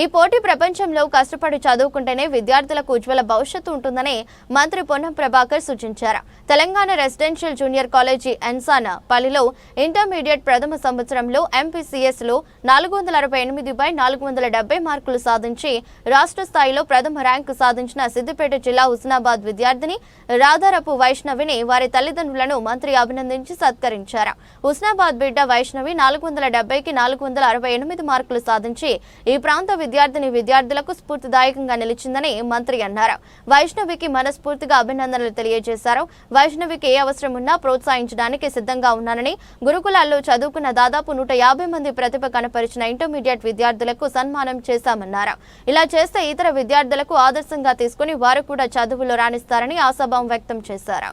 ఈ పోటీ ప్రపంచంలో కష్టపడి చదువుకుంటేనే విద్యార్థులకు ఉజ్వల భవిష్యత్తు ఉంటుందని మంత్రి పొన్నం ప్రభాకర్ సూచించారు. తెలంగాణ రెసిడెన్షియల్ జూనియర్ కాలేజీ ఎన్సాన పల్లిలో ఇంటర్మీడియట్ ప్రథమ సంవత్సరంలో ఎంపీసీఎస్లో నాలుగు వందల అరవై ఎనిమిది బై నాలుగు వందల డెబ్బై మార్కులు సాధించి రాష్ట్ర స్థాయిలో ప్రథమ ర్యాంకు సాధించిన సిద్దిపేట జిల్లా హుస్నాబాద్ విద్యార్థిని రాధారపు వైష్ణవిని వారి తల్లిదండ్రులను మంత్రి అభినందించి సత్కరించారు. హుస్నాబాద్ బిడ్డ వైష్ణవి నాలుగు వందల డెబ్బైకి నాలుగు వందల అరవై ఎనిమిది మార్కులు సాధించి ఈ ప్రాంత విద్యార్థిని విద్యార్థులకు స్ఫూర్తిదాయకంగా నిలిచిందని మంత్రి అన్నారు. వైష్ణవికి మనస్ఫూర్తిగా అభినందనలు తెలియజేశారు. వైష్ణవికి ఏ అవసరం ఉన్నా ప్రోత్సహించడానికి సిద్ధంగా ఉన్నానని గురుకులాల్లో చదువుకున్న దాదాపు నూట యాభై మంది ప్రతిభ కనపరిచిన ఇంటర్మీడియట్ విద్యార్థులకు సన్మానం చేశామన్నారు. ఇలా చేస్తే ఇతర విద్యార్థులకు ఆదర్శంగా తీసుకుని వారు కూడా చదువులో రాణిస్తారని ఆశాభావం వ్యక్తం చేశారు.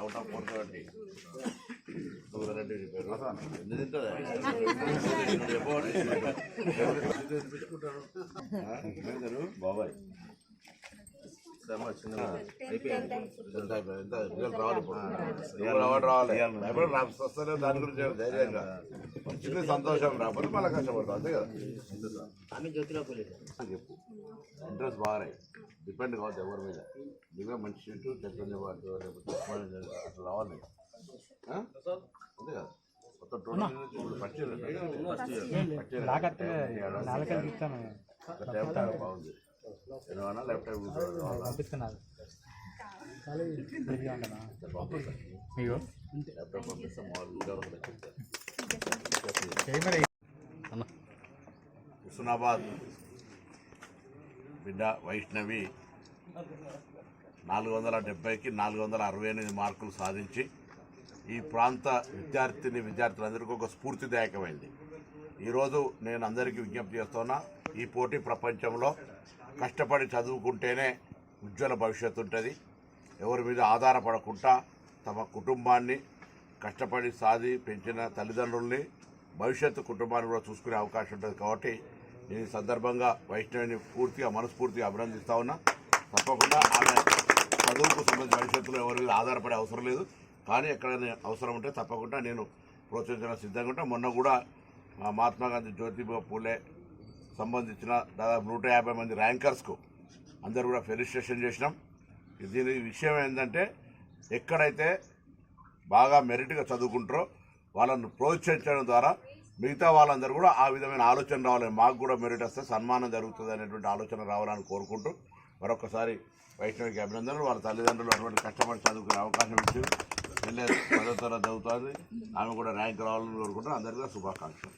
అవుట్ ఆఫ్ ఫోర్ సెవెంటీ బాబాయ్. దాని గురించి ధైర్యంగా. సంతోషం రాకపోతే మళ్ళీ కష్టపడతాం అంతే కదా? చెప్పు. ఇంట్రెస్ట్ బాగానే. డిపెండ్ కావద్దు ఎవరి మీద. నువ్వే మంచి సీటు లేకపోతే అట్లా రావాలి? అంతే కదా? టోటల్ ఇయర్ ఫస్ట్ ఇయర్ బాగుంది. Left hand Husnabad. బిడ్డ వైష్ణవి. నాలుగు వందల డెబ్బైకి నాలుగు వందల అరవై ఎనిమిది మార్కులు సాధించి ఈ ప్రాంత విద్యార్థిని విద్యార్థులందరికీ ఒక స్ఫూర్తిదాయకమైంది. ఈరోజు నేను అందరికీ విజ్ఞప్తి చేస్తున్నా ఈ పోటీ ప్రపంచంలో కష్టపడి చదువుకుంటేనే ఉజ్వల భవిష్యత్తు ఉంటుంది. ఎవరి మీద ఆధారపడకుండా తమ కుటుంబాన్ని కష్టపడి సాధి పెంచిన తల్లిదండ్రుల్ని భవిష్యత్తు కుటుంబాన్ని కూడా చూసుకునే అవకాశం ఉంటుంది కాబట్టి నేను ఈ సందర్భంగా వైష్ణవిని పూర్తిగా మనస్ఫూర్తిగా అభినందిస్తా ఉన్నా. తప్పకుండా ఆమె చదువుకు సంబంధించిన భవిష్యత్తులో ఎవరి మీద ఆధారపడే అవసరం లేదు. కానీ ఎక్కడైనా అవసరం ఉంటే తప్పకుండా నేను ప్రోత్సహించడానికి సిద్ధంగా ఉంటా. మొన్న కూడా మా మహాత్మా గాంధీ జ్యోతిబా పూలే సంబంధించిన దాదాపు నూట యాభై మంది ర్యాంకర్స్కు అందరూ కూడా ఫెలిస్ట్రేషన్ చేసినాం. దీని విషయం ఏంటంటే ఎక్కడైతే బాగా మెరిట్గా చదువుకుంటారో వాళ్ళను ప్రోత్సహించడం ద్వారా మిగతా వాళ్ళందరూ కూడా ఆ విధమైన ఆలోచన రావాలి. మాకు కూడా మెరిట్ వస్తే సన్మానం జరుగుతుంది అనేటువంటి ఆలోచన రావాలని కోరుకుంటూ మరొకసారి వైష్ణవికి అభినందనలు. వాళ్ళ తల్లిదండ్రులు అటువంటి కష్టపడి చదువుకునే అవకాశం ఇచ్చి వెళ్ళే పదో తరగతి చదువుతుంది ఆమె కూడా ర్యాంక్ రావాలని కోరుకుంటూ అందరికీ శుభాకాంక్షలు.